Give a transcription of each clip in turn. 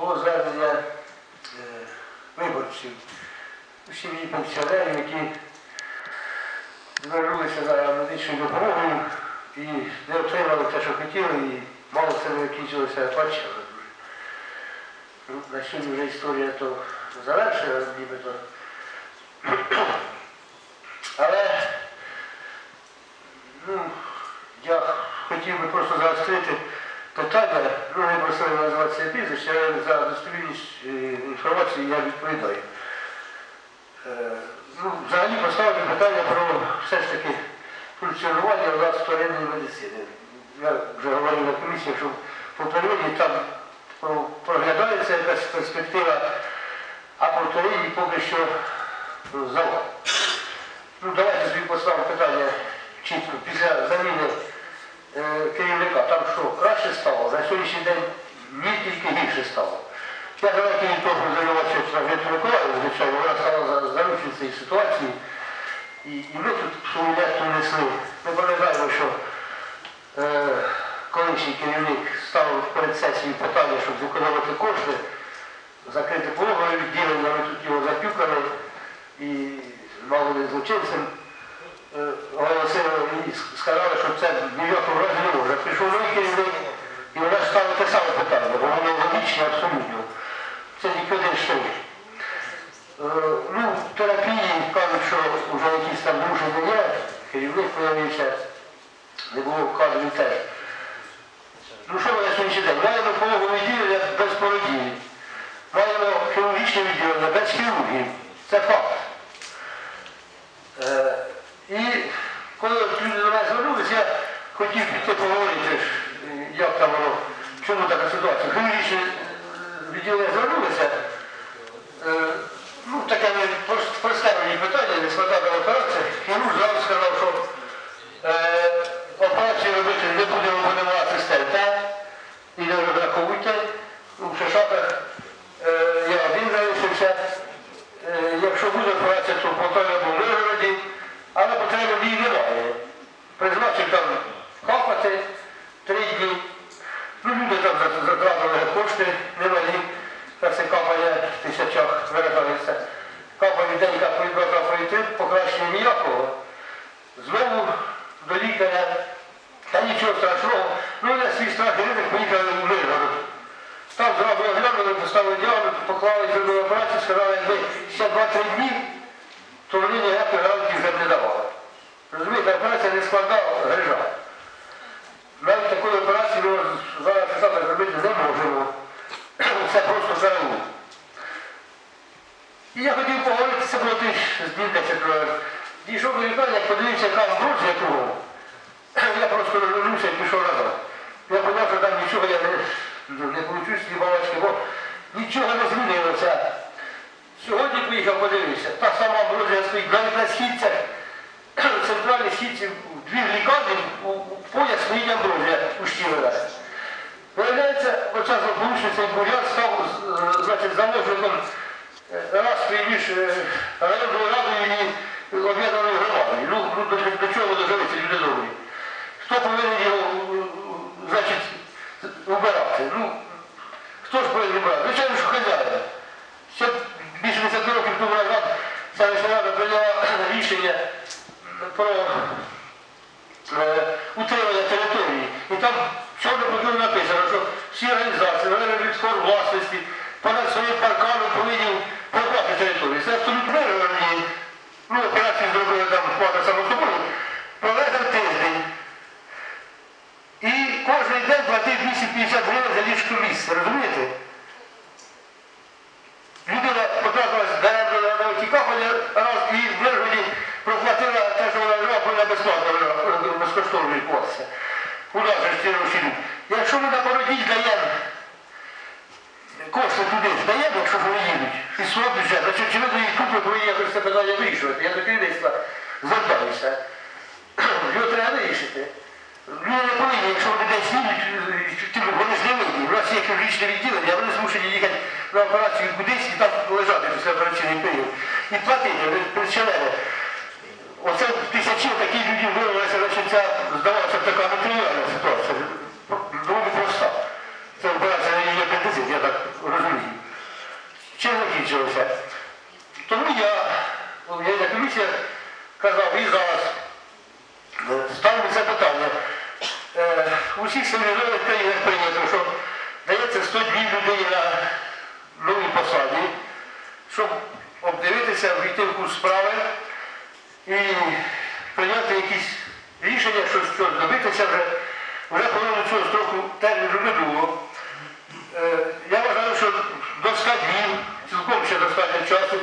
було звернення е, виборців сім'ї пенсіонерів, які звернулися за медичною допомогою і не отримали те, що хотіли, і мало це не закінчилося плачевно. Ну, На сьогодні вже історія то завершена, нібито. Але ну, я хотів би просто заострити питання, ну не просили називати це прізвище, але за достовірність е, інформації я відповідаю. Е, Ну, взагалі поставити питання про все ж таки функціонування у нас вторинної медицини. Я вже говорив на комісії, що по періоді там проглядається якась перспектива, а по вторинній поки що завал. Ну, давайте собі поставимо питання чітко після заміни керівника. Там що, краще стало? На сьогоднішній день ні тільки гірше стало. Я давайте від того займався Віктор Миколаїв, звичайно, вона стала за заручницею цієї ситуації. І, і ми тут свою лепту внесли. Ми пам'ятаємо, що е, колишній керівник ставив перед сесією питання, щоб зекономити кошти, закрити пологове відділення, ми тут його запюкали і мало не злочинцем. Е, сказали, що це в якому разі не може. Прийшов і вона ж те саме питання, бо воно логічне абсолютно. Це один шлях. Е, Ну, в терапії кажуть, що вже якісь там рушення є, керівник появився, не було кадрів теж. Ну що ми на сьогоднішній день? Маємо пологове відділення без породілі. Маємо хірургічне відділення без хірургів. Це факт. І коли до мене звернулися, я хотів піти поговорити, як там воно, чому така ситуація. Хірургічне е, відділення звернулися. Е, Ну, таке не прос- просте мені питання, не складана операція. Хірург зразу сказав, що е, операцію робити не буде будемо асистента і не розраховуйте. У Шишаках е, я один залишився. Е, якщо буде операція, то потреба в Миргороді, але потреби в ній немає. Призначив там капати три дні. Ну, люди там за- затратили кошти немалі, на це капання в тисячах виражається. Капають день капають два покращення ніякого. Знову до лікаря, та нічого страшного. Ну, на свій страх і ризик поїхали в Миргород. Там зразу оглянули, поставили діагноз, поклали зробили операцію, сказали, якби ще 2-3 дні, то вони ніяких гарантій вже не давали. Розумієте, операція не складна грижа. Навіть такої операції ми зараз зробити не можемо. Це просто караул. І я хотів поговорити, це було тих з днів 10. Дійшов до лікарні, як подивився, яка амброзія кругом. Я просто розвернувся і пішов назад. Я подумав, що там нічого я не, ну, не получу з цієї балачки, бо нічого не змінилося. Сьогодні поїхав, подивився. Та сама амброзія стоїть навіть на східцях. Центральній східці в дві лікарні у, пояс стоїть амброзія ущілена. Виявляється, заполучний цей бурян став е, значить, заложеним раз між е, районною радою і об'єднаною громадою. Ну, до чого дожилися люди добрі? Хто повинен його е, значить, убирати? Ну, хто ж повинен убирати? Звичайно, що хазяїн. Ще більше 10 років тому назад селищна рада прийняла рішення про е, утримання території. І там чорно по білому написано, що всі організації, належать від форм власності, понад своїм парканом повинні придбати територію. Це абсолютно вирівняні. Ну, операції зробили там плата само собою, провезли тиждень. І кожен день платив 250 гривень за ліжко місце, розумієте? Людина потрапилась даремно на на капання раз і в Миргоді проплатила те, що вона жила, повинна безплатно вона, безкоштовно відбуватися. У нас же ж ці гроші. Якщо ми на породіть даємо кошти туди ж даємо, якщо ж вони їдуть, із свого бюджету, значить, очевидно, їх купи повинні якось це питання вирішувати. Я до керівництва звертаюся. Його треба вирішити. Люди не якщо десь їдуть, вони ж не. У нас є хірургічне відділення, вони змушені їхати на операцію кудись і там лежати після операційний період. І платити, пенсіонери. Оце тисячі таких людей виявилося, значить, ця, здавалося, б, така матеріальна ситуація. Доволі проста. Це операція на її апендицит, я так розумію. Чим закінчилося. Тому я, ну, я комісія казав і зараз е, ставлю це питання. У всіх цивілізованих країнах прийнято, що дається 100 днів людині на новій посаді, щоб обдивитися, війти в курс справи і прийняти якісь рішення, що щось добитися вже, вже половину цього строку терміну не було. Е, Я вважаю, що до 100 днів цілком ще достатньо часу.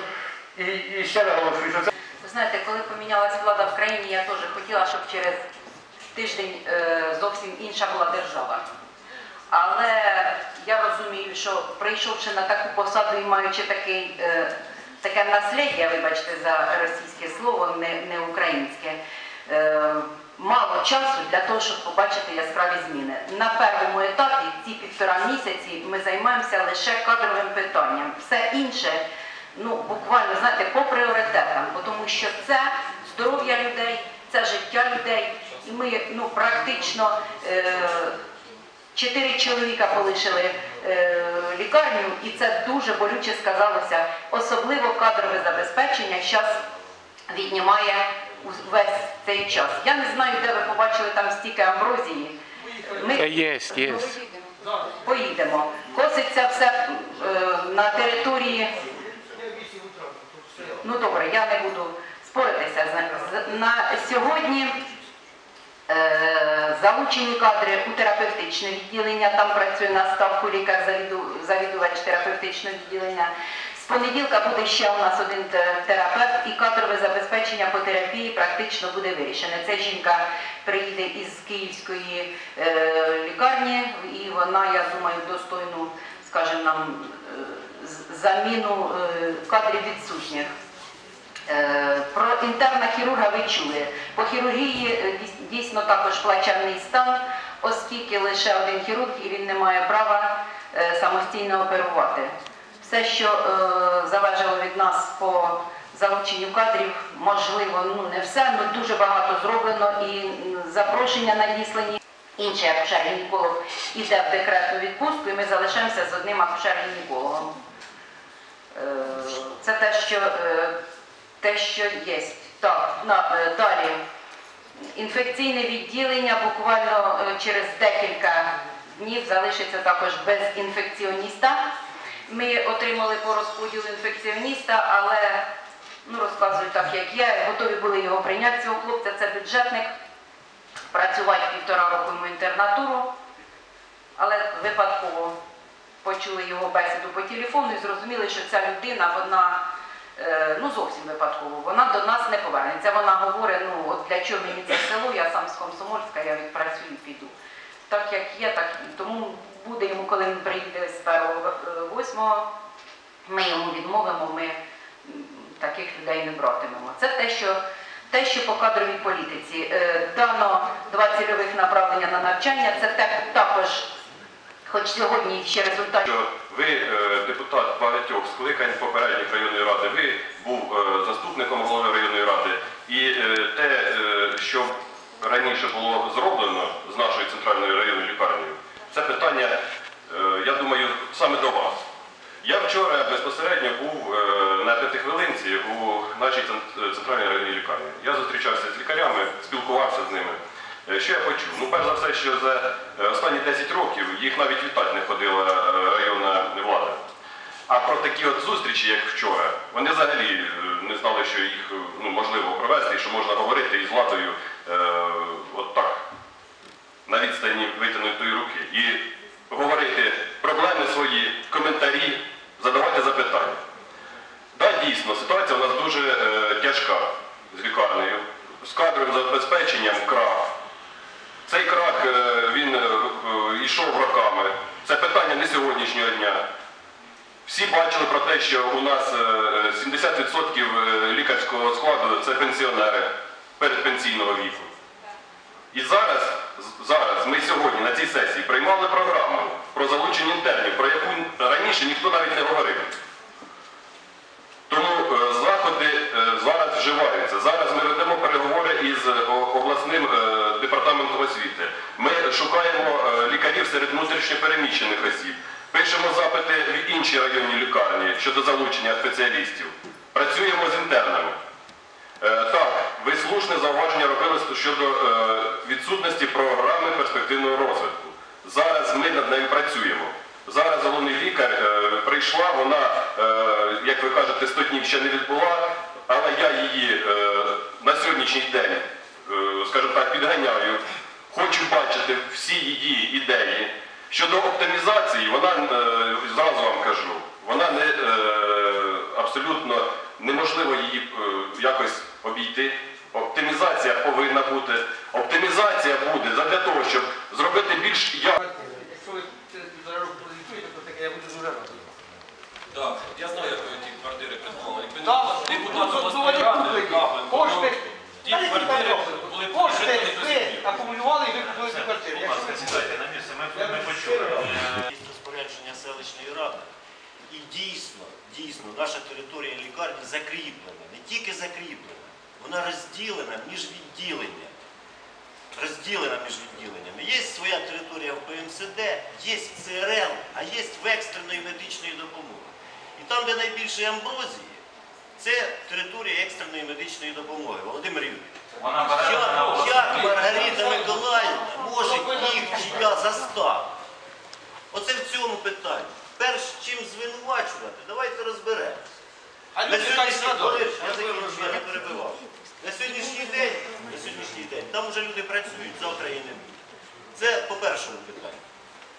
І, і ще наголошую, що це Ви знаєте, коли помінялась влада в країні, я теж хотіла, щоб через тиждень е, зовсім інша була держава. Але я розумію, що прийшовши на таку посаду і маючи такий, е, таке наслідя, вибачте за російське слово, не, не українське, е, мало часу для того, щоб побачити яскраві зміни. На першому етапі, ці півтора місяці, ми займаємося лише кадровим питанням. Все інше, ну буквально знаєте, по пріоритетам, тому що це здоров'я людей, це життя людей, і ми ну практично. Е, Чотири чоловіка полишили е, лікарню, і це дуже болюче сказалося. Особливо кадрове забезпечення зараз віднімає весь цей час. Я не знаю, де ви побачили там стільки амброзії. Ми є, є. поїдемо. Коситься все е, на території. Ну добре, я не буду споритися. з- з- На сьогодні е, залучені кадри у терапевтичне відділення, там працює на ставку лікар завідувач терапевтичного відділення. З понеділка буде ще у нас один терапевт і кадрове забезпечення по терапії практично буде вирішене. Ця жінка приїде із Київської е, лікарні і вона, я думаю, достойну, скажімо нам, е, заміну е, кадрів відсутніх. Е, Про інтерна хірурга ви чули. По хірургії е, дійсно також плачевний стан, оскільки лише один хірург і він не має права е, самостійно оперувати. Все, що е, залежало від нас по залученню кадрів, можливо, ну не все, але дуже багато зроблено і запрошення надіслані. Інший акушер-гінеколог іде в декретну відпустку, і ми залишаємося з одним акушер-гінекологом. Е, Це те, що, те, що є. Так, далі. Інфекційне відділення буквально е, через декілька днів залишиться також без інфекціоніста. Ми отримали по розподілу інфекціоніста, але ну, розказую так, як є. Готові були його прийняти цього хлопця. Це бюджетник. Працювати півтора року йому інтернатуру, але випадково почули його бесіду по телефону і зрозуміли, що ця людина, вона ну зовсім випадково, вона до нас не повернеться. Вона говорить, ну от для чого мені це село, я сам з Комсомольська, я відпрацюю і піду. Так як є, так і тому буде йому, коли він приїде з 1.8, ми йому відмовимо, ми таких людей не братимемо. Це те, що те, що по кадровій політиці Е, дано два цільових направлення на навчання, це також, хоч сьогодні ще результат. Ви е, депутат багатьох скликань попередніх районної ради, ви був е, заступником голови районної ради, і е, те, що раніше було зроблено з нашою центральною районною лікарнею, це питання, я думаю, саме до вас. Я вчора безпосередньо був на п'ятихвилинці у нашій центральній районній лікарні. Я зустрічався з лікарями, спілкувався з ними. Е, Що я почув? Ну, перш за все, що за е, останні 10 років їх навіть вітати не ходила е, районна влада. А про такі от зустрічі, як вчора, вони взагалі не знали, що їх ну, можливо провести що можна говорити із владою е, от так, на відстані витягнутої руки. І говорити проблеми свої, коментарі, задавати запитання. Так, дійсно, ситуація у нас дуже е, тяжка з лікарнею, з кадровим забезпеченням крах. Цей крах е, він е, е, йшов роками. Це питання не сьогоднішнього дня. Всі бачили про те, що у нас е, 70% лікарського складу це пенсіонери передпенсійного віку. І зараз, зараз ми сьогодні на цій сесії приймали програму про залучення інтернів, про яку раніше ніхто навіть не говорив. Тому заходи зараз вживаються. Зараз ми ведемо переговори із обласним департаментом освіти. Ми шукаємо е, лікарів серед внутрішньопереміщених осіб. Пишемо запити в інші районні лікарні щодо залучення спеціалістів. Працюємо з інтернами. Е, Так, ви слушне зауваження робили щодо е, відсутності програми перспективного розвитку. Зараз ми над нею працюємо. Зараз головний лікар прийшла, вона, як ви кажете, 100 днів ще не відбула, але я її на сьогоднішній день, скажімо так, підганяю. Хочу бачити всі її ідеї. Щодо оптимізації, вона, е, зразу вам кажу, вона не, е, абсолютно неможливо її е, якось обійти. Оптимізація повинна бути. Оптимізація буде задля того, щоб зробити більш якісно. Якщо ви через півтора року прозвітуєте, то таке я буду дуже радий. Так, я знаю, як ви ті квартири придбали. Якби Так, депутат ну, обласної вони ради, Кошти, ті квартири робили? були Кошти придбані до ви сих пір. акумулювали і ви купили ці квартири. Будь Якщо ласка, ви сідайте на місце, ми, Я ми почули. Е, Є розпорядження селищної ради. І дійсно, дійсно, наша територія лікарні закріплена, не тільки закріплена, вона розділена між відділеннями. Розділена між відділеннями. Є своя територія в ПМСД, є ЦРЛ, а є в екстреної медичної допомоги. І там, де найбільше амброзії, це територія екстреної медичної допомоги. Володимир Юрійович. Вона бере на Як, обласну. як Маргарита Миколаївна може їх чия заставити? Оце в цьому питанні. Перш чим звинувачувати, давайте розберемося. А На люди хай сьогоднішній страдали. день, я закінчу, я не перебивав. На сьогоднішній день, на сьогоднішній день, там вже люди працюють, завтра і не буде. Це по першому питанню.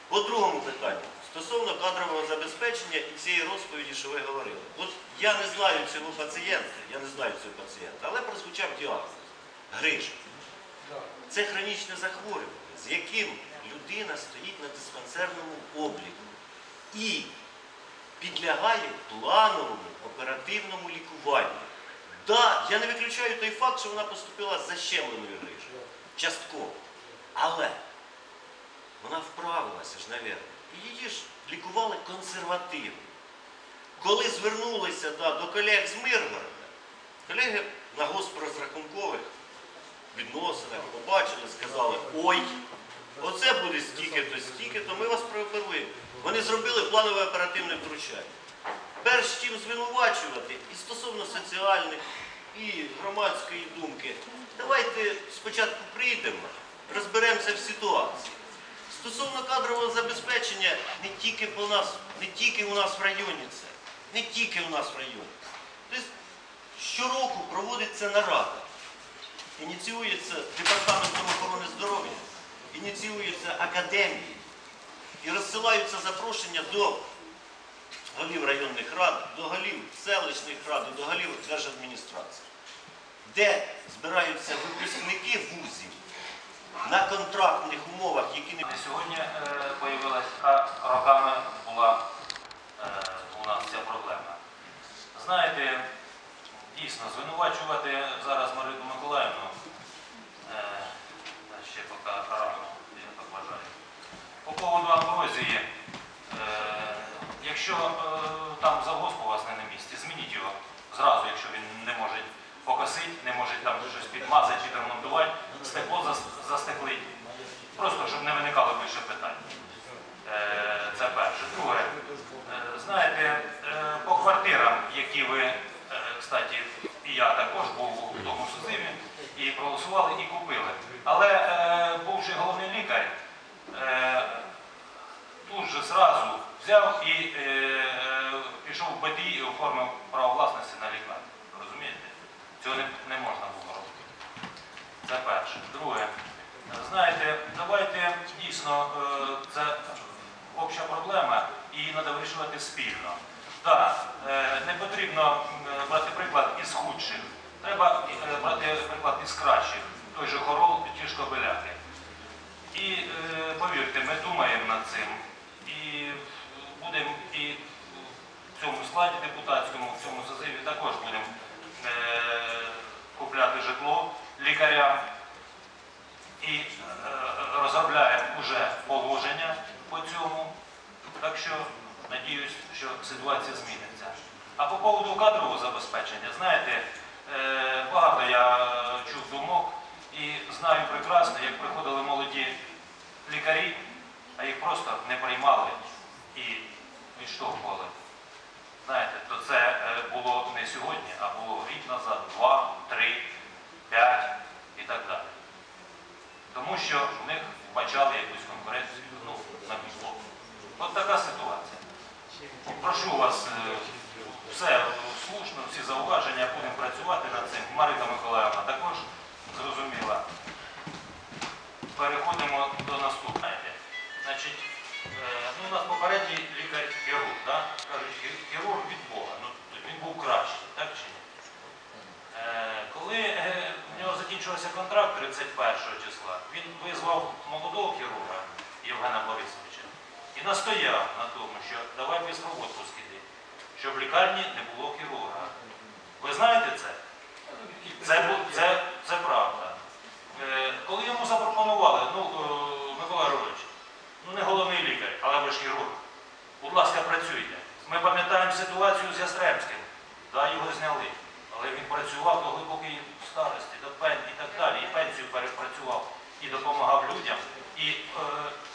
По другому питанню, стосовно кадрового забезпечення і цієї розповіді, що ви говорили. От я не знаю цього пацієнта, я не знаю цього пацієнта, але прозвучав діагноз. Гриша. Це хронічне захворювання, з яким людина стоїть на диспансерному обліку і підлягає плановому оперативному лікуванню. Да, я не виключаю той факт, що вона поступила з защемленою грижею. Частково. Але вона вправилася ж, навірно. І її ж лікували консервативно. Коли звернулися да, до колег з Миргорода, колеги на госпрозрахункових відносинах побачили, сказали, ой, оце буде стільки-то, стільки-то, ми вас прооперуємо. Вони зробили планове оперативне втручання. Перш чим звинувачувати і стосовно соціальних, і громадської думки, давайте спочатку прийдемо, розберемося в ситуації. Стосовно кадрового забезпечення, не тільки по нас, не тільки у нас в районі це, не тільки у нас в районі. Тобто щороку проводиться нарада. Ініціюється Департаментом охорони здоров'я, ініціюються академії і розсилаються запрошення до голів районних рад, до голів селищних рад, до голів держадміністрації, де збираються випускники вузів на контрактних умовах, які не сьогодні е, появилась, а роками була е, у нас ця проблема. Знаєте, дійсно, звинувачувати зараз Марину Миколаївну е, ще поки рано, я так вважаю. По поводу амброзії, е, якщо е, там завгосп у вас не на місці, змініть його зразу, якщо він не може покосити, не може там щось підмазати чи ремонтувати, стекло зас- застеклить. Просто щоб не виникало більше питань. Е, Це перше. Друге, е, знаєте, е, по квартирам, які ви, е, кстати, і я також був у тому сузиві, і проголосували, і купили. Але е, бувший головний лікар е, тут же зразу взяв і е, е, пішов в БТІ і оформив право власності на лікарню. Розумієте? Цього не, можна було робити. Це перше. Друге, знаєте, давайте дійсно це обща проблема і її треба вирішувати спільно. Так, не потрібно брати приклад із худших. Треба брати приклад із кращих. Той же хорол, ті ж кобиляки. І е, повірте, ми думаємо над цим. І будемо і в цьому складі депутатському, в цьому созиві також будемо е, купляти житло лікарям і е, розробляємо вже положення по цьому. Так що надіюсь, що ситуація зміниться. А по поводу кадрового забезпечення, знаєте, багато я чув думок і знаю прекрасно, як приходили молоді лікарі, а їх просто не приймали і відштовхували. Знаєте, то це е, було не сьогодні, а було рік назад, два, три, п'ять і так далі. Тому що в них вбачали якусь конкуренцію ну, на пішло. От така ситуація. Прошу вас, е, все слушно, всі зауваження, будемо працювати над цим. Марина Миколаївна також зрозуміла. Переходимо до наступного. Значить, е, ну, у нас попередній лікар-хірург, да? кажуть, хірург від Бога. Ну, він був кращий, так чи ні? Е, Коли е, в нього закінчився контракт 31 числа, він визвав молодого хірурга Євгена Борисовича і настояв на тому, що давай без відпуск іди, щоб в лікарні не було хірурга. Ви знаєте це? Це, це, це правда. Е, Коли йому запропонували, ну, е, Микола Григорович, ну не головний лікар, але ви ж хірург. Будь ласка, працюйте. Ми пам'ятаємо ситуацію з Ястремським. Да, його зняли. Але він працював до глибокої старості, до пен і так далі. І пенсію перепрацював і допомагав людям. І е,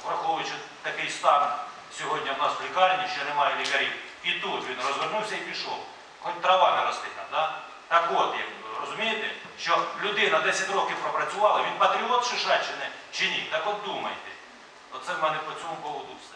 враховуючи такий стан сьогодні в нас в лікарні, що немає лікарів, і тут він розвернувся і пішов. Хоч трава не росте там, да? Так от, розумієте, що людина 10 років пропрацювала, він патріот Шишаччини чи ні? Так от думайте. Оце в мене по цьому поводу все.